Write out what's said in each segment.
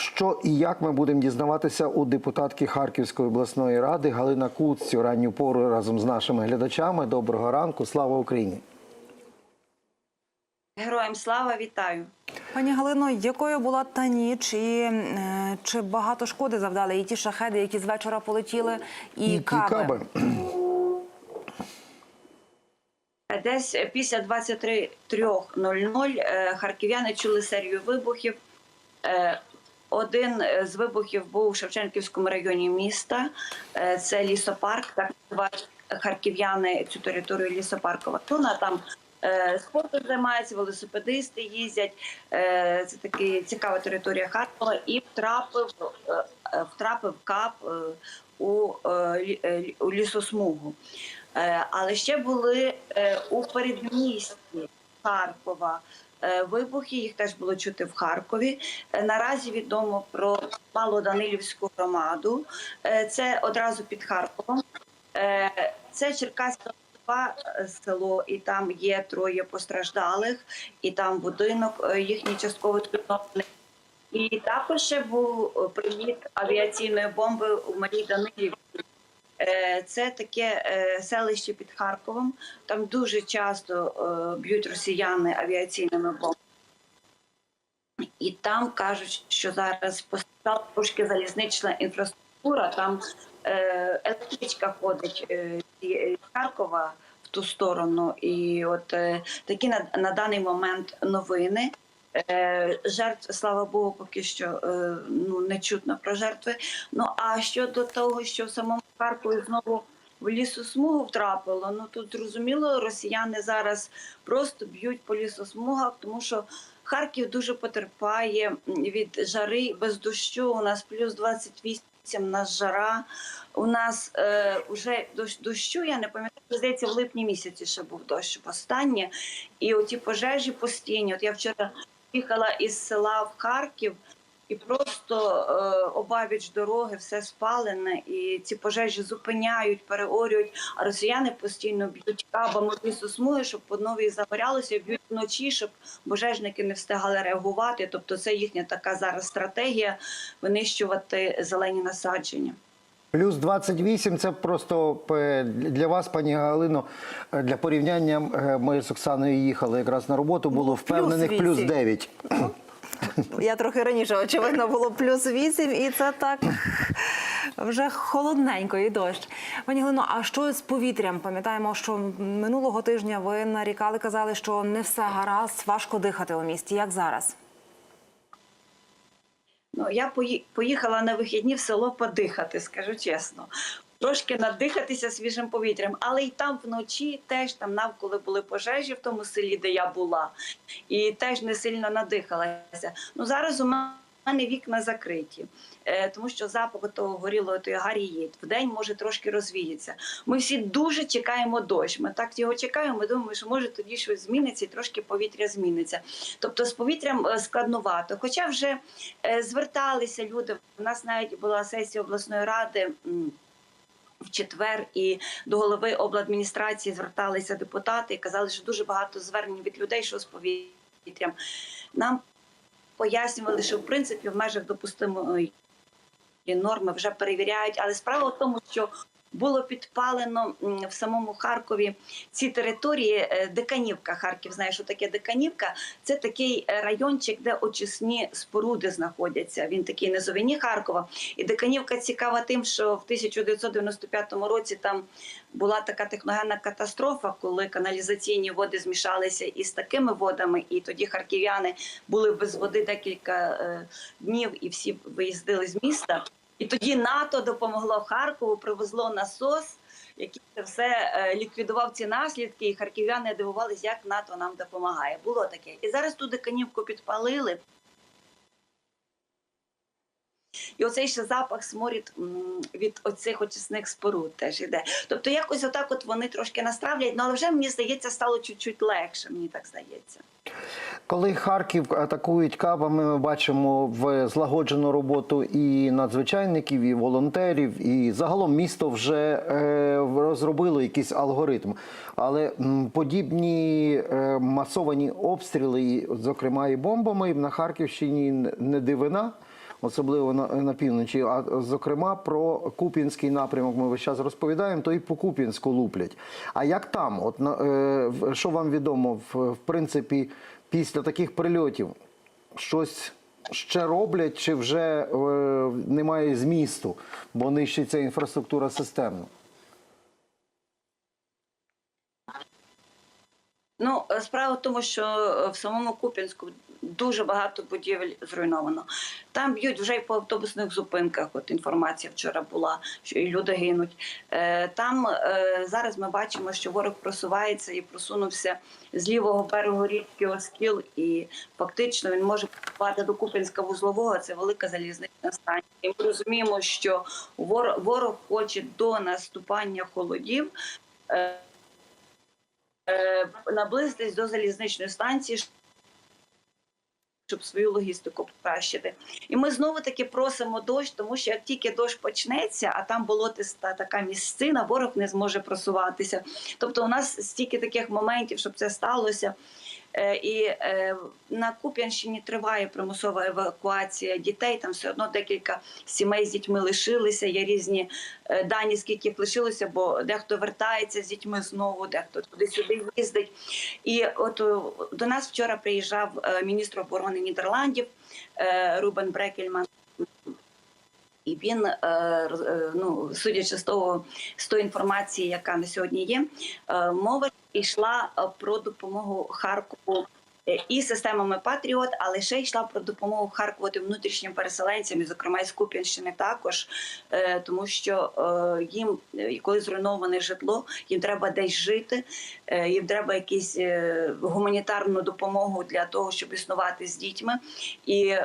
Що і як ми будемо дізнаватися у депутатки Харківської обласної ради Галина Куц цю ранню пору разом з нашими глядачами. Доброго ранку, слава Україні! Героям слава вітаю. Пані Галино, якою була та ніч, і е, чи багато шкоди завдали і ті шахеди, які з вечора полетіли, і, каби? Десь після 23.00 е, харків'яни чули серію вибухів. Е, Один з вибухів був у Шевченківському районі міста. Е, Це лісопарк. Так називають харків'яни цю територію лісопаркова зона. Там е, спортом займаються, велосипедисти їздять. Е, Це така цікава територія Харкова. І втрапив, е, е, втрапив кап е, у, е, е, у лісосмугу. Е, Але ще були е, у передмісті Харкова е, вибухи. Їх теж було чути в Харкові. Е, Наразі відомо про Малоданилівську громаду. Е, Це одразу під Харковом. Це Черкаська село, і там є троє постраждалих, і там будинок їхній частково зруйнований. І також ще був приліт авіаційної бомби у Малій Данилівці. Е, Це таке е, селище під Харковом. Там дуже часто е, б'ють росіяни авіаційними бомбами. І там кажуть, що зараз постала трошки залізнична інфраструктура. Там електричка ходить з Харкова в ту сторону. І от такі на, на даний момент новини. Е, Жертв, слава Богу, поки що е, ну не чутно про жертви. Ну а щодо того, що в самому Харкові знову в лісосмугу втрапило, ну тут зрозуміло, росіяни зараз просто б'ють по лісосмугах, тому що Харків дуже потерпає від жари без дощу. У нас плюс 28, у нас жара. У нас е, вже дощ, дощу, я не пам'ятаю, здається, в липні місяці ще був дощ останнє. І оті пожежі постійні. От я вчора їхала із села в Харків, і просто е, обабіч дороги все спалене, і ці пожежі зупиняють, переорюють. А росіяни постійно б'ють кабами в лісосмуги, щоб по новій загорялося, б'ють вночі, щоб пожежники не встигали реагувати. Тобто, це їхня така зараз стратегія винищувати зелені насадження. Плюс 28 – це просто е, для вас, пані Галино, е, для порівняння. е, Ми з Оксаною їхали якраз на роботу, було впевнених плюс 8. 9. Я трохи раніше, очевидно, було плюс 8, і це так вже холодненько і дощ. Пані Глино, а що з повітрям? Пам'ятаємо, що минулого тижня ви нарікали, казали, що не все гаразд, важко дихати у місті. Як зараз? Ну, я пої- поїхала на вихідні в село подихати, скажу чесно. Трошки надихатися свіжим повітрям, але й там вночі теж там навколо були пожежі в тому селі, де я була, і теж не сильно надихалася. Ну зараз у мене вікна закриті, е, тому що запах того горілого тої гарі. В день може трошки розвіється. Ми всі дуже чекаємо дощ. Ми так його чекаємо. Ми думаємо, що може тоді щось зміниться і трошки повітря зміниться. Тобто з повітрям е, складновато. Хоча вже е, зверталися люди. У нас навіть була сесія обласної ради. В четвер і до голови обладміністрації зверталися депутати і казали, що дуже багато звернень від людей, що з повітрям. Нам пояснювали, що в принципі в межах допустимої норми вже перевіряють. Але справа в тому, що було підпалено в самому Харкові ці території. е, Деканівка, Харків знає, що таке Деканівка. Це такий е, райончик, де очисні споруди знаходяться. Він такий низовині Харкова. І Деканівка цікава тим, що в 1995 році там була така техногенна катастрофа, коли каналізаційні води змішалися із такими водами, і тоді харків'яни були без води декілька е, днів і всі виїздили з міста. І тоді НАТО допомогло Харкову, привезло насос, який це все е, ліквідував ці наслідки, і харків'яни дивувалися, як НАТО нам допомагає. Було таке. І зараз ту деканівку підпалили. І оцей ще запах сморід від оцих очисних споруд теж іде. Тобто якось отак от вони трошки настравлять, ну але вже мені здається, стало чуть-чуть легше, мені так здається. Коли Харків атакують кабами, ми бачимо в злагоджену роботу і надзвичайників, і волонтерів, і загалом місто вже е, розробило якийсь алгоритм. Але подібні е, масовані обстріли, зокрема і бомбами, на Харківщині не дивина. Особливо на, на півночі. А зокрема про Куп'янський напрямок ми весь час розповідаємо, то і по Куп'янську луплять. А як там? От е, що вам відомо, в, в принципі, після таких прильотів щось ще роблять, чи вже е, немає змісту, бо нищиться інфраструктура системно? Ну, е, справа в тому, що е, в самому Куп'янську дуже багато будівель зруйновано. Там б'ють вже й по автобусних зупинках. От інформація вчора була, що і люди гинуть. Е, Там зараз ми бачимо, що ворог просувається і просунувся з лівого берегу річки Оскіл, і фактично він може працювати до Куп'янська вузлового. Це велика залізнична станція. І ми розуміємо, що вор- ворог хоче до наступання холодів. Е, наблизитись до залізничної станції, щоб свою логістику покращити. І ми знову таки просимо дощ, тому що як тільки дощ почнеться, а там болотиста така місцина, ворог не зможе просуватися. Тобто, у нас стільки таких моментів, щоб це сталося. Е, І е, на Куп'янщині триває примусова евакуація дітей. Там все одно декілька сімей з дітьми лишилися. Є різні е, дані, скільки їх лишилося, бо дехто вертається з дітьми знову, дехто туди-сюди їздить. І от до нас вчора приїжджав міністр оборони Нідерландів Рубен Брекельман. І він, ну судячи з того, з тої інформації, яка на сьогодні є, мова йшла е, про допомогу Харкову е, і системами Патріот, але ще йшла про допомогу Харкову тим внутрішнім переселенцям, і, зокрема з Куп'янщини також, е, тому що їм, коли зруйноване житло, їм треба десь жити, їм треба якусь е, гуманітарну допомогу для того, щоб існувати з дітьми. І,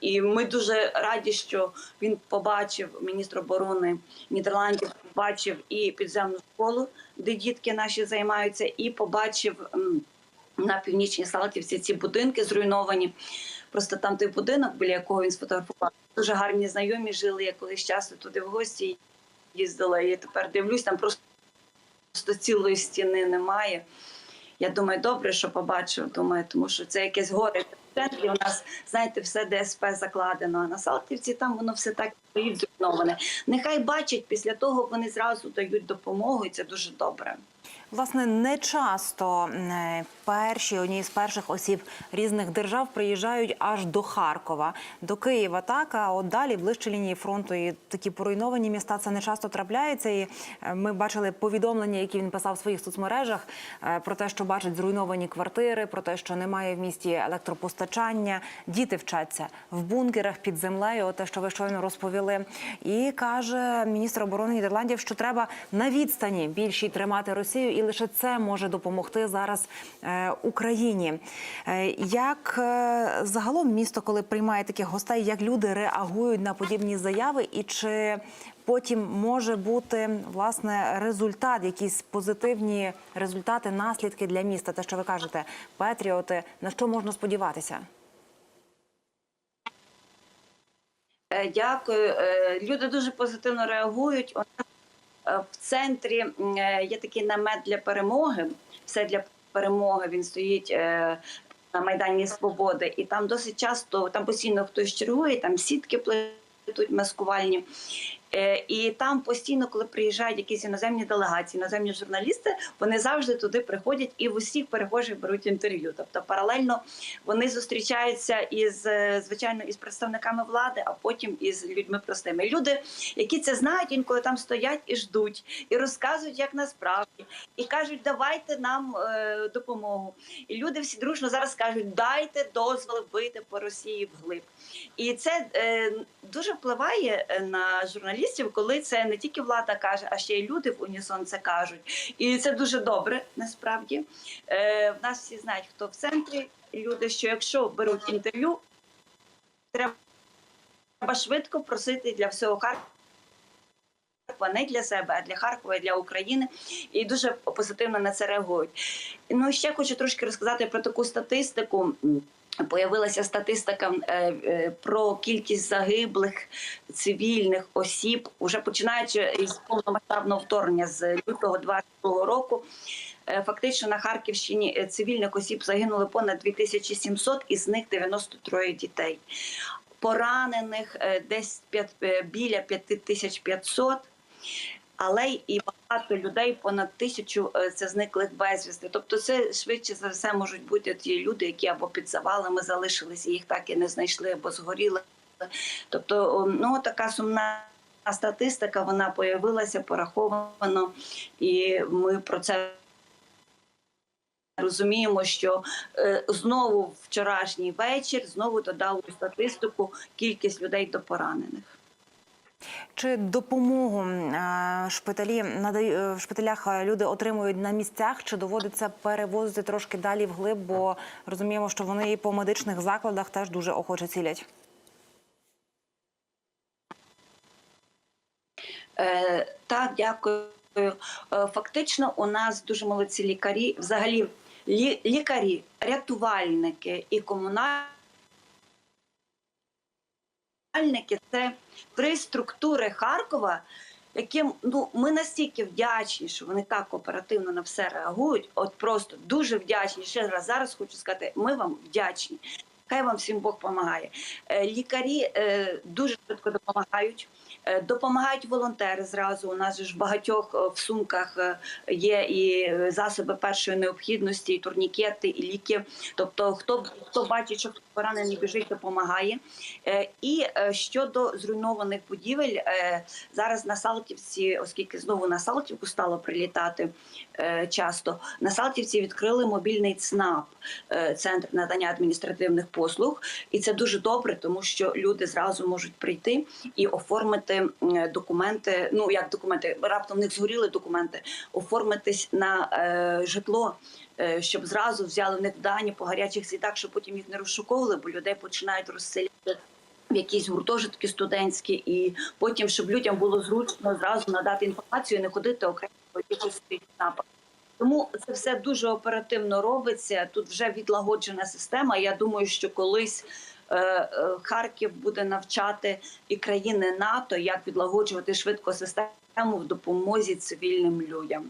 і ми дуже раді, що він побачив міністр оборони Нідерландів, побачив і підземну школу, де дітки наші займаються, і побачив. на північній Салтівці ці будинки зруйновані. Просто там той будинок, біля якого він сфотографував, дуже гарні знайомі жили. Я колись часто туди в гості їздила. І тепер дивлюсь, там просто цілої стіни немає. Я думаю, добре, що побачив. Думаю, тому що це якесь горе. Центрі у нас, знаєте, все ДСП закладено. А на Салтівці там воно все так стоїть зруйноване. Нехай бачать, після того вони зразу дають допомогу, і це дуже добре. Власне, не часто е, перші одні з перших осіб різних держав приїжджають аж до Харкова, до Києва. Так а от далі ближче лінії фронту і такі поруйновані міста це не часто трапляється. І е, ми бачили повідомлення, які він писав в своїх соцмережах е, про те, що бачить зруйновані квартири, про те, що немає в місті електропостачання. Діти вчаться в бункерах під землею. Те, що ви щойно розповіли, і каже міністр оборони Нідерландів, що треба на відстані більшій тримати Росію, і лише це може допомогти зараз е, Україні. Е, як е, загалом місто, коли приймає таких гостей, як люди реагують на подібні заяви, і чи потім може бути власне результат, якісь позитивні результати, наслідки для міста? Те, що ви кажете, патріоти, на що можна сподіватися? Дякую. Люди дуже позитивно реагують. У нас в центрі е, є такий намет для перемоги. Все для перемоги. Він стоїть е, на Майдані Свободи. І там досить часто там постійно хтось чергує, там сітки плетуть маскувальні. Е, І там постійно, коли приїжджають якісь іноземні делегації, іноземні журналісти, вони завжди туди приходять і в усіх перехожих беруть інтерв'ю. Тобто паралельно вони зустрічаються із е, звичайно із представниками влади, а потім із людьми простими. Люди, які це знають, інколи там стоять і ждуть, і розказують, як насправді, і кажуть, давайте нам е, допомогу. І люди всі дружно зараз кажуть, дайте дозвіл бити по Росії вглиб. І це е, дуже впливає е, на журналістів, коли це не тільки влада каже, а ще й люди в унісон це кажуть. І це дуже добре насправді. Е, в нас всі знають, хто в центрі. Люди, що якщо беруть інтерв'ю, треба швидко просити для всього Харкова. Не для себе, а для Харкова, і для України, і дуже позитивно на це реагують. Ну ще хочу трошки розказати про таку статистику. Появилася статистика е, е, про кількість загиблих цивільних осіб, уже починаючи із повномасштабного вторгнення з лютого 2022 року. Е, Фактично на Харківщині цивільних осіб загинули понад 2700, із них 93 дітей. поранених десь біля 5500, але і багато людей, понад тисячу е, це зниклих безвісти. Тобто, це швидше за все можуть бути ті люди, які або під завалами залишилися, їх так і не знайшли, або згоріли. Тобто, ну така сумна. Статистика вона появилася пораховано, і ми про це розуміємо, що е, знову вчорашній вечір знову додали статистику кількість людей до поранених. Чи допомогу е, шпиталі е, в шпиталях е, люди отримують на місцях, чи доводиться перевозити трошки далі вглиб, бо розуміємо, що вони і по медичних закладах теж дуже охоче цілять. Так, дякую. Фактично, у нас дуже молодці лікарі. Взагалі, лі, лікарі, рятувальники і комунальники це три структури Харкова, яким ну ми настільки вдячні, що вони так оперативно на все реагують. От просто дуже вдячні. Ще раз зараз хочу сказати, ми вам вдячні. Хай вам всім Бог допомагає. Лікарі е, дуже швидко допомагають. Е, Допомагають волонтери зразу. У нас ж в багатьох е, в сумках е, є і засоби першої необхідності, і турнікети, і ліки. Тобто, хто хто бачить, що хтось поранений біжить, допомагає. І щодо зруйнованих будівель, зараз на Салтівці, оскільки знову на Салтівку стало прилітати часто, на Салтівці відкрили мобільний ЦНАП, центр надання адміністративних послуг, і це дуже добре, тому що люди зразу можуть прийти і оформити м, документи. Ну як документи, раптом в них згоріли документи, оформитись на е, житло. е, Щоб зразу взяли в них дані по гарячих слідах, щоб потім їх не розшуковували, бо людей починають розселяти в якісь гуртожитки студентські, і потім, щоб людям було зручно зразу надати інформацію, і не ходити окремо по напад. Тому це все дуже оперативно робиться. Тут вже відлагоджена система. Я думаю, що колись е, е, Харків буде навчати і країни НАТО, як відлагоджувати швидко систему в допомозі цивільним людям.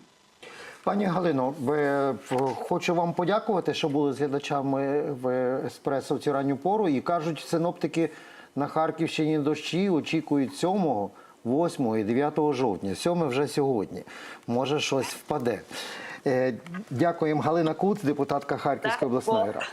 Пані Галино, ви, хочу вам подякувати, що були з глядачами в еспресо в цю ранню пору. І кажуть, синоптики на Харківщині дощі очікують 7, 8 і 9 жовтня. 7 вже сьогодні. Може, щось впаде. Е, Дякуємо, Галина Куц, депутатка Харківської обласної ради.